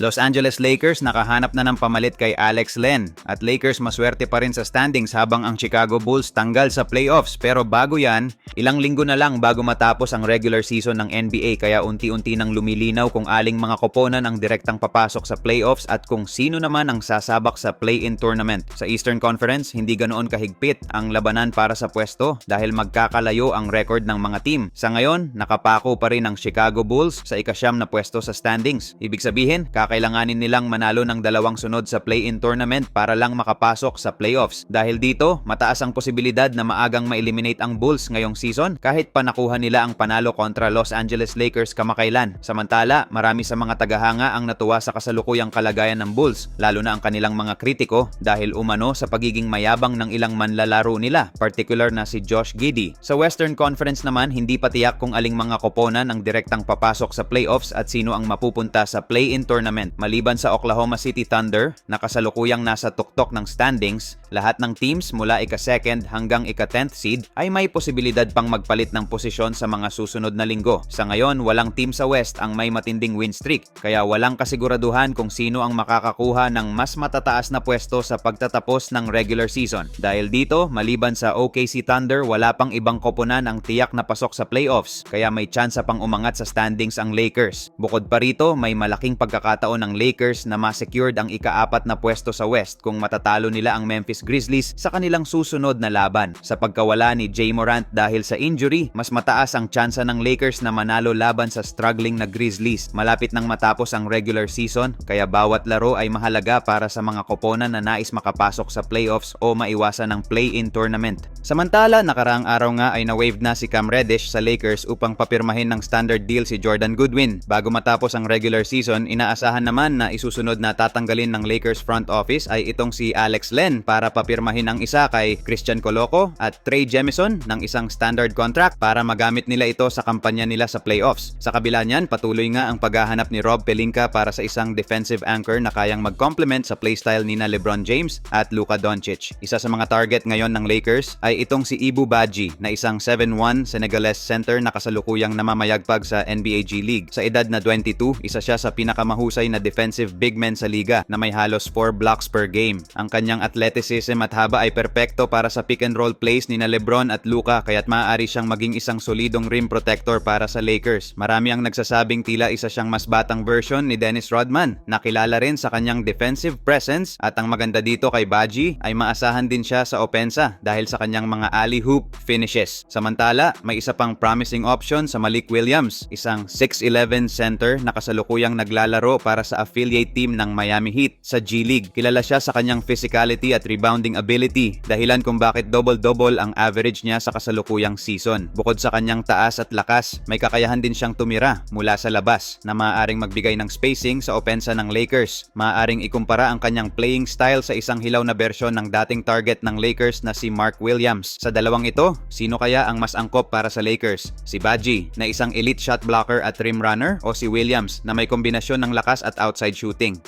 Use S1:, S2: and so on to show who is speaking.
S1: Los Angeles Lakers nakahanap na ng pamalit kay Alex Len at Lakers maswerte pa rin sa standings habang ang Chicago Bulls tanggal sa playoffs pero bago yan, ilang linggo na lang bago matapos ang regular season ng NBA kaya unti-unti nang lumilinaw kung aling mga koponan ang direktang papasok sa playoffs at kung sino naman ang sasabak sa play-in tournament. Sa Eastern Conference, hindi ganoon kahigpit ang labanan para sa pwesto dahil magkakalayo ang record ng mga team. Sa ngayon, nakapako pa rin ang Chicago Bulls sa ikasyam na pwesto sa standings. Ibig sabihin, kakailanganin nilang manalo ng dalawang sunod sa play-in tournament para lang makapasok sa playoffs. Dahil dito, mataas ang posibilidad na maagang ma-eliminate ang Bulls ngayong season kahit pa nakuha nila ang panalo kontra Los Angeles Lakers kamakailan. Samantala, marami sa mga tagahanga ang natuwa sa kasalukuyang kalagayan ng Bulls, lalo na ang kanilang mga kritiko dahil umano sa pagiging mayabang ng ilang manlalaro nila, particular na si Josh Giddey. Sa Western Conference naman, hindi pa tiyak kung aling mga koponan ang direktang papasok sa playoffs at sino ang mapupunta sa play-in tournament. Maliban sa Oklahoma City Thunder, na kasalukuyang nasa tuktok ng standings, lahat ng teams mula ika-second hanggang ika-10th seed ay may posibilidad pang magpalit ng posisyon sa mga susunod na linggo. Sa ngayon, walang team sa West ang may matinding win streak, kaya walang kasiguraduhan kung sino ang makakakuha ng mas matataas na pwesto sa pagtatapos ng regular season. Dahil dito, maliban sa OKC Thunder, wala pang ibang koponan ang tiyak na pasok sa playoffs, kaya may tsansa pang umangat sa standings ang Lakers. Bukod pa rito, may malaking pagkakataon ng Lakers na ma-secured ang ikaapat na pwesto sa West kung matatalo nila ang Memphis Grizzlies sa kanilang susunod na laban. Sa pagkawala ni Jay Morant dahil sa injury, mas mataas ang tsansa ng Lakers na manalo laban sa struggling na Grizzlies. Malapit nang matapos ang regular season, kaya bawat laro ay mahalaga para sa mga koponan na nais makapasok sa playoffs o maiwasan ng play-in tournament. Samantala, nakaraang araw nga ay na-waved na si Cam Reddish sa Lakers upang papirmahin ng standard deal si Jordan Goodwin. Bago matapos ang regular season, inaasahan naman na isusunod na tatanggalin ng Lakers front office ay itong si Alex Len para papirmahin ang isa kay Christian Coloco at Trey Jemison ng isang standard contract para magamit nila ito sa kampanya nila sa playoffs. Sa kabila niyan, patuloy nga ang paghahanap ni Rob Pelinka para sa isang defensive anchor na kayang mag-complement sa playstyle ni na LeBron James at Luka Doncic. Isa sa mga target ngayon ng Lakers ay itong si Ibu Baji na isang 7'1 Senegalese center na kasalukuyang namamayagpag sa NBA G League. Sa edad na 22, isa siya sa pinakamahusay na defensive big men sa liga na may halos 4 blocks per game. Ang kanyang athleticism at haba ay perpekto para sa pick and roll plays ni na LeBron at Luka kaya't maaari siyang maging isang solidong rim protector para sa Lakers. Marami ang nagsasabing tila isa siyang mas batang version ni Dennis Rodman na kilala rin sa kanyang defensive presence at ang maganda dito kay Baji ay maasahan din siya sa opensa dahil sa kanyang mga alley-hoop finishes. Samantala, may isa pang promising option sa Malik Williams, isang 6'11 center na kasalukuyang naglalaro para sa affiliate team ng Miami Heat sa G League. Kilala siya sa kanyang physicality at rebounding ability, dahilan kung bakit double-double ang average niya sa kasalukuyang season. Bukod sa kanyang taas at lakas, may kakayahan din siyang tumira mula sa labas na maaaring magbigay ng spacing sa opensa ng Lakers. Maaaring ikumpara ang kanyang playing style sa isang hilaw na bersyon ng dating target ng Lakers na si Mark Williams. Sa dalawang ito, sino kaya ang mas angkop para sa Lakers? Si Baji na isang elite shot blocker at rim runner o si Williams na may kombinasyon ng lakas at outside shooting?